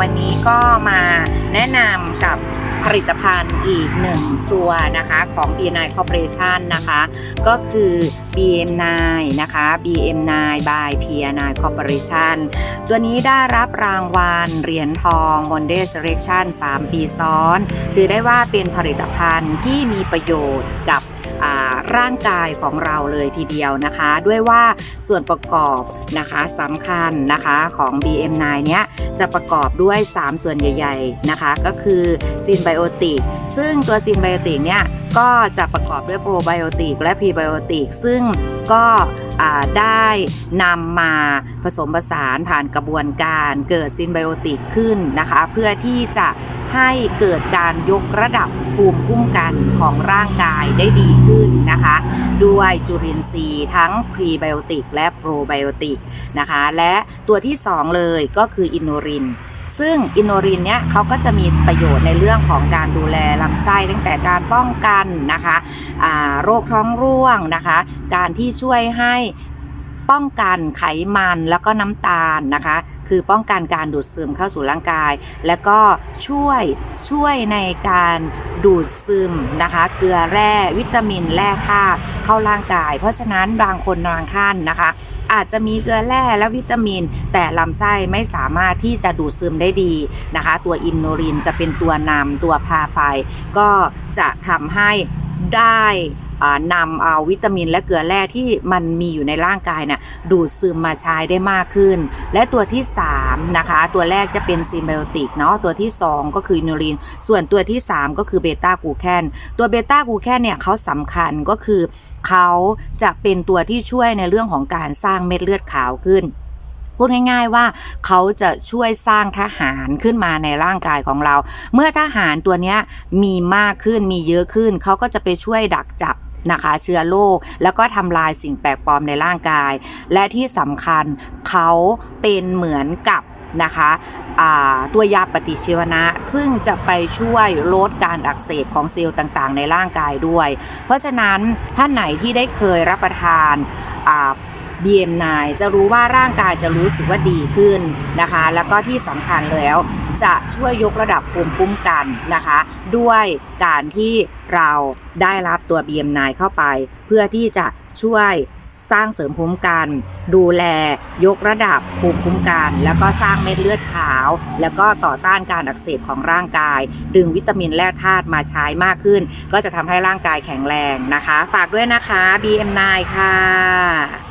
วันนี้ก็มาแนะนำกับผลิตภัณฑ์อีกหนึ่งตัวนะคะของ BNI Corporation นะคะ ก็คือ BM9 นะคะ BM9 by PNI Corporation ตัวนี้ได้รับรางวัลเหรียญทอง Monday Selection 3 ปีซ้อน ถือได้ว่าเป็นผลิตภัณฑ์ที่มีประโยชน์กับร่างกายของเราเลยทีเดียวนะคะ ด้วยว่าส่วนประกอบนะคะสำคัญนะคะของ BM9 เนี้ย จะประกอบด้วย 3 ส่วนใหญ่ ๆ นะคะ ก็คือซินไบโอติกซึ่งตัวซินไบโอติกเนี่ยก็จะประกอบด้วยโปรไบโอติกและพรีไบโอติกซึ่งก็ได้นำมาผสมผสานผ่านกระบวนการเกิดซินไบโอติกขึ้นนะคะ เพื่อที่จะให้เกิดการยกระดับภูมิคุ้มกันของร่างกายได้ดีขึ้นนะคะ ด้วยจุลินทรีย์ทั้งพรีไบโอติกและโปรไบโอติกนะคะ และตัวที่ 2 เลยก็คืออินโนริน ซึ่งอินโนรินเนี่ยเขาก็จะมีประโยชน์ในเรื่องของการดูแลลำไส้ตั้งแต่การป้องกันนะคะโรคท้องร่วงนะคะ การที่ช่วยให้ป้องกันไขมันแล้วก็น้ำตาลนะคะ คือป้องกันการดูดซึมเข้าสู่ร่างกาย แล้วก็ช่วยช่วยในการดูดซึมนะคะ เกลือแร่วิตามินแร่ธาตุเข้าร่างกาย เพราะฉะนั้นบางคนบางท่านนะคะ อาจจะมีเกลือแร่และวิตามิน แต่ลำไส้ไม่สามารถที่จะดูดซึมได้ดีนะคะ ตัวอินโนรินจะเป็นตัวนำตัวพาไป ก็จะทำให้ได้ นำเอาวิตามินและเกลือแร่ที่มันมีอยู่ในร่างกายเนี่ยดูดซึมมาใช้ได้มากขึ้น และตัวที่3นะคะตัวแรกจะเป็นซีนไบโอติกเนาะตัวที่ 2 ก็คืออินโนริน ส่วนตัวที่ 3 ก็คือเบต้ากูแคนตัวเบต้ากูแคนเนี่ยเขาสำคัญก็คือเขาจะเป็นตัวที่ช่วยในเรื่องของการสร้างเม็ดเลือดขาวขึ้นพูดง่าย ๆว่าเขาจะช่วยสร้างทหารขึ้นมาในร่างกายของเรา เมื่อทหารตัวนี้มีมากขึ้นมีเยอะขึ้น เขาก็จะไปช่วยดักจับ นะคะ เชื้อโรคแล้วก็ทำลายสิ่งแปลกปลอมในร่างกาย และที่สำคัญเขาเป็นเหมือนกับนะคะตัวยาปฏิชีวนะ ซึ่งจะไปช่วยลดการอักเสบของเซลล์ต่างๆ ในร่างกายด้วย เพราะฉะนั้นท่านไหนที่ได้เคยรับประทาน BM9 จะรู้ว่าร่างกายจะรู้สึกว่าดีขึ้นนะคะ แล้วก็ที่สำคัญแล้วจะช่วยยกระดับภูมิคุ้มกันนะคะ ด้วยการที่เราได้รับตัว BM9 เข้าไป เพื่อที่จะช่วยสร้างเสริมภูมิคุ้มกัน ดูแล ยกระดับภูมิคุ้มกัน แล้วก็สร้างเม็ดเลือดขาว แล้วก็ต่อต้านการอักเสบของร่างกาย ดึงวิตามินแร่ธาตุมาใช้มากขึ้น ก็จะทำให้ร่างกายแข็งแรงนะคะ ฝากด้วยนะคะ BM9 ค่ะ